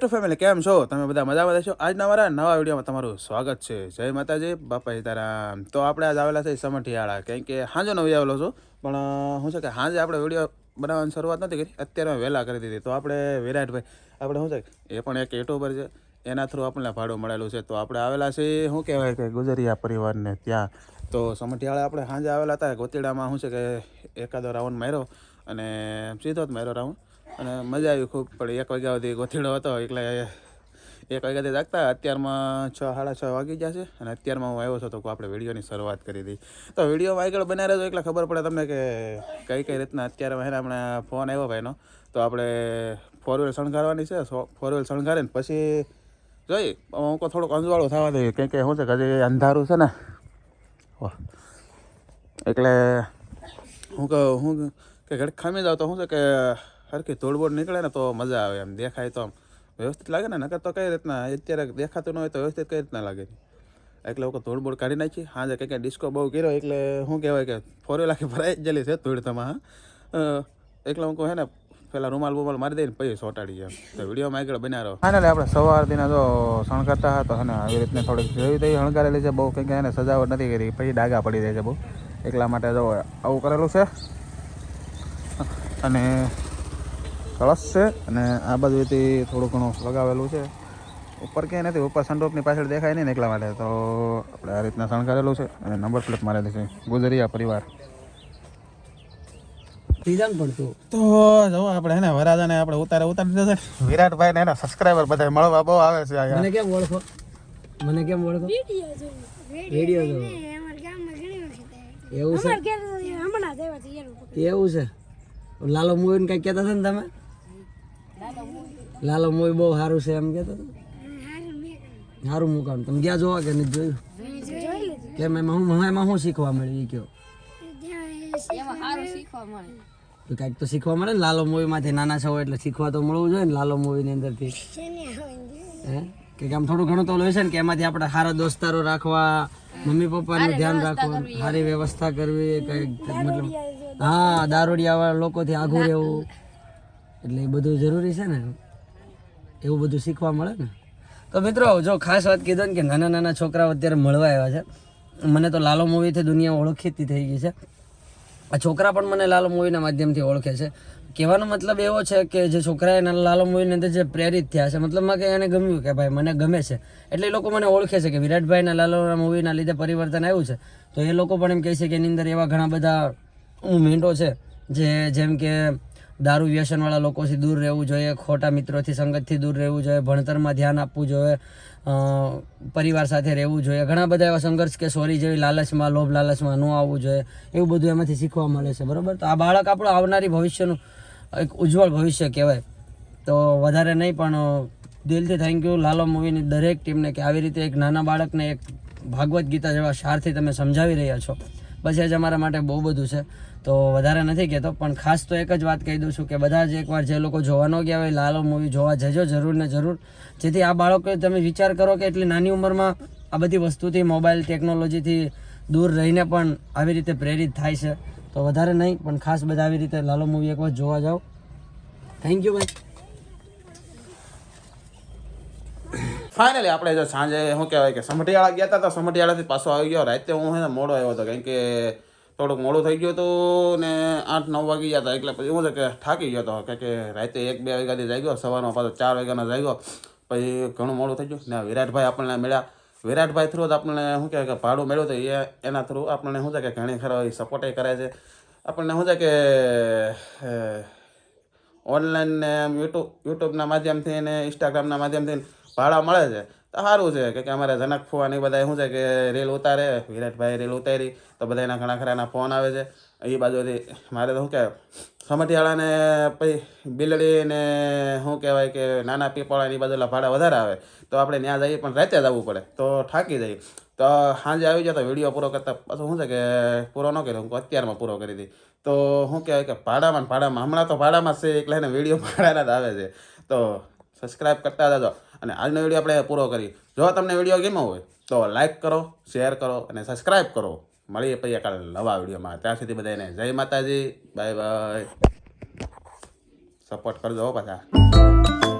YouTube family કેમ છો? તમે બધા મજામાં રહેશો? આજના મારા નવા વિડીયોમાં તમારું સ્વાગત છે. જય માતાજી, બાપા સીતારામ. તો આપણે આજ આવેલા છે સમઠિયાળા કેમ કે હાંજો નવી આવેલો છું, પણ શું છે કે હાંજે આપણે વીડિયો બનાવવાની શરૂઆત નથી કરી. અત્યારે વહેલા કરી દીધી. તો આપણે વિરાટભાઈ, આપણે શું છે એ પણ એક યુટ્યુબર છે. એના થ્રુ આપણને ભાડું મળેલું છે. તો આપણે આવેલા છે શું કહેવાય કે, ગુજરિયા પરિવારને ત્યાં. તો સમઠિયાળા આપણે સાંજે આવેલા હતા. ગોતીડામાં શું છે કે, એકાદો રાઉન્ડ માર્યો અને સીધો જ માર્યો રાઉન્ડ અને મજા આવી ખૂબ, પણ એક વાગ્યા સુધી ગોથીડો હતો, એટલે એક વાગ્યાથી જાગતા. અત્યારમાં છ, સાડા છ વાગી ગયા છે અને અત્યારમાં હું આવ્યો છું, તો આપણે વિડીયોની શરૂઆત કરી દઈ તો વિડીયોમાં આગળ બનાવી રહેજો, એટલે ખબર પડે તમને કે કઈ કઈ રીતના અત્યારે એને હમણાં ફોન આવ્યો ભાઈનો. તો આપણે ફોર વ્હીલ શણગારવાની છે ફોર વ્હીલ શણગારીને પછી જોઈ હું થોડુંક અંજવાળું થવા દઈએ કેમ કે શું છે, કે અંધારું છે ને. એટલે હું કહું, હું કે ઘડીક ખામી જાવ તો શું છે કે હરખી ધૂળબોળ નીકળે ને તો મજા આવે એમ, દેખાય તો આમ. વ્યવસ્થિત લાગે ને? નકર તો કઈ રીતના, અત્યારે દેખાતું ન હોય તો વ્યવસ્થિત કઈ રીતના લાગે? એટલે લોકો ધૂળબોળ કાઢી નાખી. હાજે કંઈક ડિસ્કો બહુ કર્યો, એટલે શું કહેવાય કે ફોર કે ભરાઈ જ ગયેલી છે ધૂળ તમા એટલે હું કહું, હે ને, પેલા રૂમાલ બુમાલ મારી દઈને પછી સોટાડી જાય તો વિડીયોમાં આગળ બન્યા રહો. હા આપણે સવાર દિના જો શણગારતા હતા અને આવી રીતને થોડીક જોઈ દઈ શણગારેલી છે. બહુ કંઈક એને સજાવટ નથી કરી. પછી ડાગા પડી જાય છે બહુ. એટલા માટે જો આવું કરેલું છે. અને કળશ છે અને આ બાજુથી થોડું ઘણું લગાવેલું છે. ઉપર ક્યાંય નથી ઉપર સંડોપની પાછળ દેખાય નહીં નીકળવા એટલા માટે તો આપણે આ રીતના શણગારેલું છે અને નંબર પ્લેટ મારેલી છે ગુજરિયા પરિવાર. પણ તો. જો આપણે એને વરાજાને આપણે ઉતારે ઉતારી દીધો છે. વિરાટભાઈ ને એના સબસ્ક્રાઈબર બધા મળવા બહુ આવે છે અહીંયા. મને કેમ ઓળખો? મને કેમ ઓળખો? વિડિયો જો વીડિયો જોવો. મેં ગામમાં ઘણી વખત એવું છે? અમારા ઘેર હમણાં જ છે એવું છે? લાલો મૂવી કઈ કહેતા હતા ને તમે? લાલો મોય બહુ સારું છે એમ કહ્યું. સારું મુકામ. તમે ગયા જોવા કે નથી જોયું? કેમ એમાં હું એમાં શું શીખવા મળ્યું એ કયો? તો કાંઈક તો શીખવા મળે ને લાલો મૂવીમાંથી નાના છો એટલે શીખવા તો મળવું જોઈએ ને લાલો મૂવીની અંદરથી. હે? કે આમ થોડું ઘણું તો હોય છે ને કે એમાંથી આપણે સારા દોસ્તારો રાખવા મમ્મી પપ્પાનું ધ્યાન રાખવું સારી વ્યવસ્થા કરવી કંઈક મતલબ હા દારૂડિયા વાળા લોકોથી આઘું રહેવું. એટલે એ બધું જરૂરી છે ને? એવું બધું શીખવા મળે ને? તો મિત્રો, જો ખાસ વાત કીધો ને કે નાના નાના છોકરાઓ અત્યારે મળવા આવ્યા છે. મને તો લાલો મૂવીથી દુનિયા ઓળખીતી થઈ ગઈ છે. આ છોકરા પણ મને લાલો મૂવીના માધ્યમથી ઓળખે છે. કહેવાનો મતલબ એવો છે કે જે છોકરાએ લાલો મૂવીની અંદર જે પ્રેરિત થયા છે મતલબમાં કે એને ગમ્યું કે ભાઈ મને ગમે છે? એટલે એ લોકો મને ઓળખે છે કે વિરાટભાઈના લાલોના મૂવીના લીધે પરિવર્તન આવ્યું છે. તો એ લોકો પણ એમ કહે છે કે એની અંદર એવા ઘણા બધા મુમેન્ટો છે, જે જેમ કે દારૂ વ્યસનવાળા લોકોથી દૂર રહેવું જોઈએ, ખોટા મિત્રોથી સંગતથી દૂર રહેવું જોઈએ, ભણતરમાં ધ્યાન આપવું જોઈએ પરિવાર સાથે રહેવું જોઈએ. ઘણા બધા એવા સંઘર્ષ કે સોરી જેવી લાલચમાં, લોભ લાલચમાં ન આવવું જોઈએ. એવું બધું એમાંથી શીખવા મળે છે, બરાબર? તો આ બાળક આપણું આવનારી ભવિષ્યનું એક ઉજ્જવળ ભવિષ્ય કહેવાય. તો વધારે નહીં, પણ દિલથી થેન્ક યુ લાલો મૂવીની દરેક ટીમને કે આવી રીતે એક નાના બાળકને એક ભાગવત ગીતા જેવા શારથી તમે સમજાવી રહ્યા છો. બસ એ જ અમારા માટે બહુ બધું છે. તો વધારે નથી કહેતો, પણ ખાસ તો એક જ વાત કહી દઉં છું કે બધા જ એકવાર જે લોકો જોવા ન ગયા હોય, લાલો મૂવી જોવા જજો જરૂર ને જરૂર. જેથી આ બાળકો તમે વિચાર કરો કે એટલી નાની ઉંમરમાં આ બધી વસ્તુથી મોબાઈલ ટેકનોલોજીથી દૂર રહીને પણ આવી રીતે પ્રેરિત થાય છે. તો વધારે નહીં, પણ ખાસ બધા આવી રીતે લાલો મૂવી એકવાર જોવા જાઓ. થેન્ક યુ ભાઈ ફાઇનલી આપણે જો સાંજે શું કહેવાય કે સમઢિયાળા ગયા હતા તો સમઢિયાળાથી પાછો આવી ગયો. રાતે હું હે મોડો આવ્યો હતો કેમ કે થોડુંક મોડું થઈ ગયું હતું ને આઠ, નવ વાગી ગયા હતા, એટલે પછી શું છે કે થાકી ગયો હતો. કે રાતે એક, બે વાગ્યાથી જાગ્યો, સવારમાં પાછો ચાર વાગ્યાનો જાગ્યો, પછી ઘણું મોડું થઈ ગયું. ને વિરાટભાઈ આપણને મળ્યા. વિરાટભાઈ થ્રુ જ આપણને શું કહેવાય કે ભાડું મળ્યું હતું, એ એના થ્રુ આપણને શું છે કે ઘણી ખરા સપોર્ટ કરે છે. આપણને શું છે કે ઓનલાઈન ને યુટ્યુબ યુટ્યુબના માધ્યમથી ને ઇન્સ્ટાગ્રામના માધ્યમથી ભાડા મળે છે? તો સારું છે, કે અમારે જનક એ બધા શું છે કે રીલ ઉતારે વિરાટભાઈ રીલ ઉતારી, તો બધા એના ઘણા ખરાના ફોન આવે છે. એ બાજુથી મારે તો શું કહેવાય, સમઢિયાળાને પછી બિલડી ને શું કહેવાય કે નાના પીપળાની બાજુલા ભાડા વધારે આવે, તો આપણે ત્યાં જઈએ પણ રાતે જ આવવું પડે, તો થાકી જઈએ. તો સાંજે આવી જાય તો વીડિયો પૂરો કરતા પાછું શું છે કે પૂરો ન કર્યો, હું અત્યારમાં પૂરો કરી દઈ તો શું કહેવાય કે ભાડામાં ભાડામાં, હમણાં તો ભાડામાં છે, એટલે એને વીડિયો ભાડાના જ આવે છે. તો સબસ્ક્રાઈબ કરતા જજો. અને આજનો વીડિયો આપણે પૂરો કરી જો તમને વીડિયો ગમ્યો હોય, તો લાઈક કરો શેર કરો અને સબસ્ક્રાઈબ કરો. મળીએ પછી કાલે નવા વિડીયોમાં. ત્યાં સુધી બધાને જય માતાજી. બાય બાય સપોર્ટ કરજો પાછા.